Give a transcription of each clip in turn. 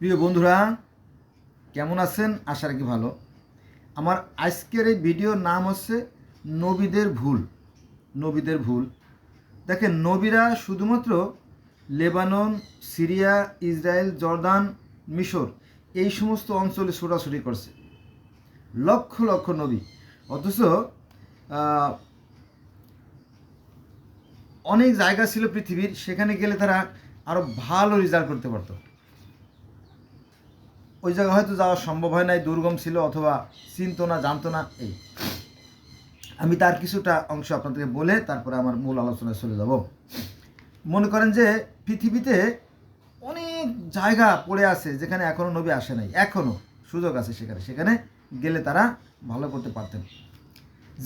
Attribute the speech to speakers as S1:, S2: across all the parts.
S1: প্রিয় বন্ধুরা, কেমন আছেন? আশা রাখি ভালো। আমার আজকের এই ভিডিওর নাম হচ্ছে নবীদের ভুল। নবীদের ভুল। দেখেন, নবীরা শুধুমাত্র লেবানন, সিরিয়া, ইসরায়েল, জর্দান, মিশর এই সমস্ত অঞ্চলে ছোটাছুটি করছে। লক্ষ লক্ষ নবী। অথচ অনেক জায়গা ছিল পৃথিবীর, সেখানে গেলে তারা আরও ভালো রেজাল্ট করতে পারতো। ওই জায়গা হয়তো যাওয়া সম্ভব হয় নাই, দুর্গম ছিল অথবা চিনতো না, জানতো না, এই। আমি তার কিছুটা অংশ আপনাদেরকে বলে তারপরে আমার মূল আলোচনায় চলে যাব। মনে করেন যে পৃথিবীতে অনেক জায়গা পড়ে আছে যেখানে এখনও নবী আসে নাই এখনও সুযোগ আছে সেখানে সেখানে গেলে তারা ভালো করতে পারতেন।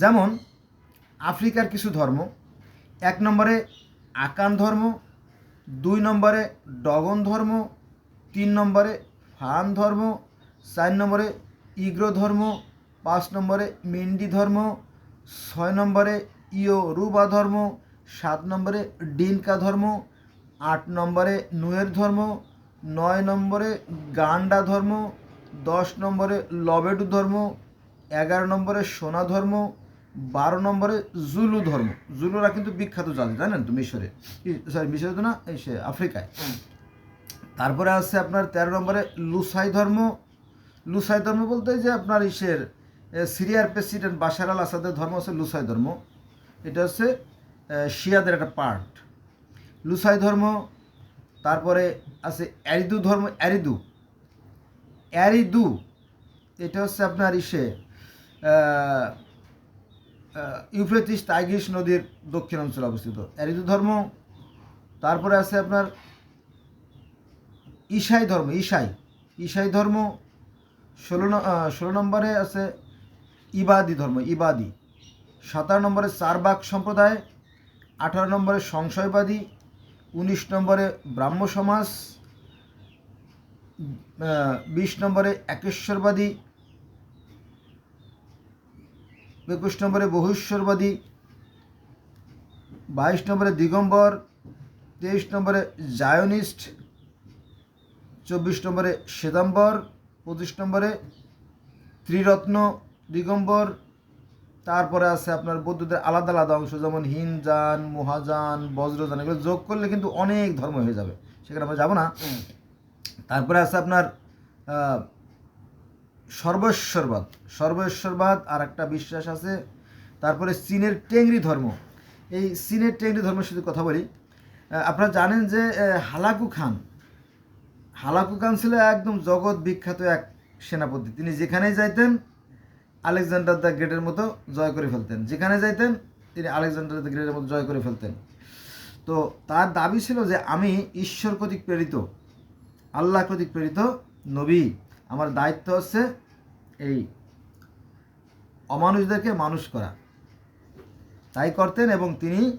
S1: যেমন আফ্রিকার কিছু ধর্ম, এক নম্বরে আকান ধর্ম, দুই নম্বরে ডগন ধর্ম, তিন নম্বরে ফান ধর্ম, চার নম্বরে ইগ্রো ধর্ম, পাঁচ নম্বরে মিন্ডি ধর্ম, ছয় নম্বরে ইয়োরুবা ধর্ম, সাত নম্বরে ডিনকা ধর্ম, আট নম্বরে নুয়ের ধর্ম, নয় নম্বরে গান্ডা ধর্ম, দশ নম্বরে লবেডু ধর্ম, এগারো নম্বরে সোনা ধর্ম, বারো নম্বরে জুলু ধর্ম। জুলুরা কিন্তু বিখ্যাত জাতি, জানেন তো মিশরে? সরি মিশরে তো না সে আফ্রিকায়। তারপরে আছে আপনার তেরো নম্বরে লুসাই ধর্ম। লুসাই ধর্ম বলতে যে আপনার ইসের সিরিয়ার প্রেসিডেন্ট বাশার আল আসাদের ধর্ম হচ্ছে লুসাই ধর্ম। এটা হচ্ছে শিয়াদের একটা পার্ট লুসাই ধর্ম, তারপরে আছে অ্যারিদু ধর্ম, অ্যারিদু। অ্যারিদু, এটা হচ্ছে আপনার ইসে ইউফ্রেটিস টাইগ্রিস নদীর দক্ষিণ অঞ্চলে অবস্থিত। অ্যারিদু ধর্ম, তারপরে আছে আপনার ঈশাই ধর্ম, ঈশাই। ঈশাই ধর্ম ষোলো ষোলো নম্বরে আছে ইবাদি ধর্ম, ইবাদি। সাতারো নম্বরে চারবাক সম্প্রদায়, আঠারো নম্বরে সংশয়বাদী, উনিশ নম্বরে ব্রাহ্ম সমাজ বিশ নম্বরে একেশ্বরবাদী, একুশ নম্বরে বহুশ্বরবাদী বাইশ নম্বরে দিগম্বর, তেইশ নম্বরে জায়নিস্ট চব্বিশ নম্বরে শ্বেতাম্বর পঁচিশ নম্বরে ত্রিরত্ন দিগম্বর তারপরে আছে আপনার বৌদ্ধদের আলাদা আলাদা অংশ যেমন হিনজান মহাজান বজ্রজান এগুলো যোগ করলে কিন্তু অনেক ধর্ম হয়ে যাবে। সেখানে আমরা যাব না। তারপরে আছে আপনার সর্বেশ্বরবাদ। সর্বেশ্বরবাদ আর একটা বিশ্বাস আছে। তারপরে চীনের টেংরি ধর্ম। এই চীনের টেংরি ধর্মের সাথে কথা বলি। আপনারা জানেন যে হালাকু খান হালাকু খান ছিল একদম জগৎ বিখ্যাত এক সেনাপতি। তিনি যেখানেই যাইতেন, আলেকজান্ডার দ্য গ্রেটের মতো জয় করে ফেলতেন। যেখানে যাইতেন, তিনি আলেকজান্ডার দ্য গ্রেটের মতো জয় করে ফেলতেন। তো তার দাবি ছিল যে, আমি ঈশ্বর কর্তৃক প্রেরিত, আল্লাহ কর্তৃক প্রেরিত নবী। আমার দায়িত্ব হচ্ছে এই অমানুষদেরকে মানুষ করা। তাই করতেন এবং তিনি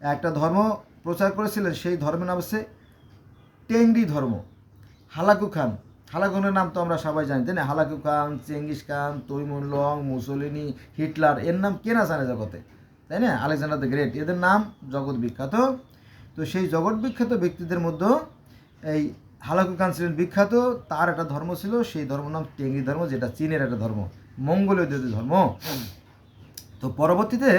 S1: একটা ধর্ম প্রচার করেছিলেন। সেই ধর্মের নাম হচ্ছে টেংরি ধর্ম। Hulagu Khan. হালাকু খানের নাম তো আমরা সবাই জানি, তাই না? Hulagu Khan, Genghis Khan, Timur Lang, Mussolini, Hitler, এর নাম কে না জানে জগতে, তাই না? আলেকজান্ডার দ্য গ্রেট, এদের নাম জগৎ বিখ্যাত। তো সেই জগৎ বিখ্যাত ব্যক্তিদের মধ্যে এই হালাকু খান ছিলেন বিখ্যাত, তার একটা ধর্ম ছিল, সেই ধর্ম নাম টেঙ্গি ধর্ম, যেটা চীনের একটা ধর্ম, মঙ্গোলীয় ধর্ম। তো পরবর্তীতে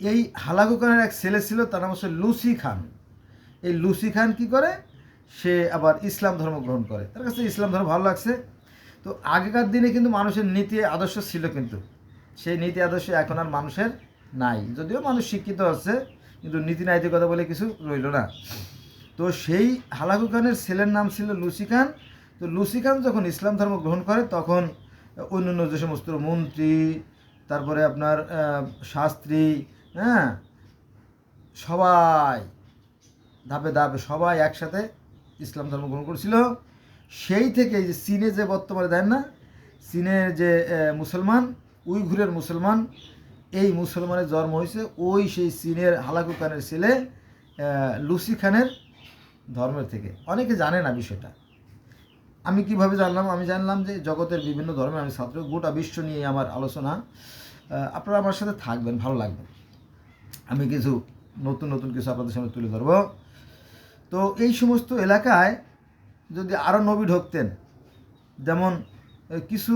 S1: এই হালাকু খানের এক ছেলে ছিল, তার নাম হচ্ছে লুসি খান। এই লুসি খান কি করে? সে আবার ইসলাম ধর্ম গ্রহণ করে। তার কাছে ইসলাম ধর্ম ভালো লাগছে। তো আগেকার দিনে কিন্তু মানুষের নীতি আদর্শ ছিল কিন্তু। সেই নীতি আদর্শ এখন আর মানুষের নাই। যদিও মানুষ শিক্ষিত হচ্ছে কিন্তু নীতি নৈতিকতা বলে কিছু রইল না। তো সেই হালাকু খানের ছেলের নাম ছিল লুসি খান। তো লুসি খান যখন ইসলাম ধর্ম গ্রহণ করে, তখন অন্যান্য যে সমস্ত মন্ত্রী, তারপরে আপনার শাস্ত্রী হ্যাঁ সবাই ধাপে ধাপে সবাই একসাথে ইসলাম ধর্ম গ্রহণ করেছিল। সেই থেকে যে চীনে যে বর্তমানে দেন না, চীনের যে মুসলমান, উইঘুরের মুসলমান, এই মুসলমানের জন্ম হয়েছে ওই সেই চীনের হালাকু খানের ছেলে লুসি খানের ধর্মের থেকে। অনেকে জানে না বিষয়টা। আমি কীভাবে জানলাম? আমি জানলাম যে জগতের বিভিন্ন ধর্মের আমি ছাত্র, গোটা বিশ্ব নিয়ে আমার আলোচনা। আপনারা আমার সাথে থাকবেন, ভালো লাগবে। আমি কিছু নতুন নতুন কিছু আপনাদের সামনে তুলে ধরবো। তো এই সমস্ত এলাকায় যদি আরও নবী ঢুকতেন যেমন কিছু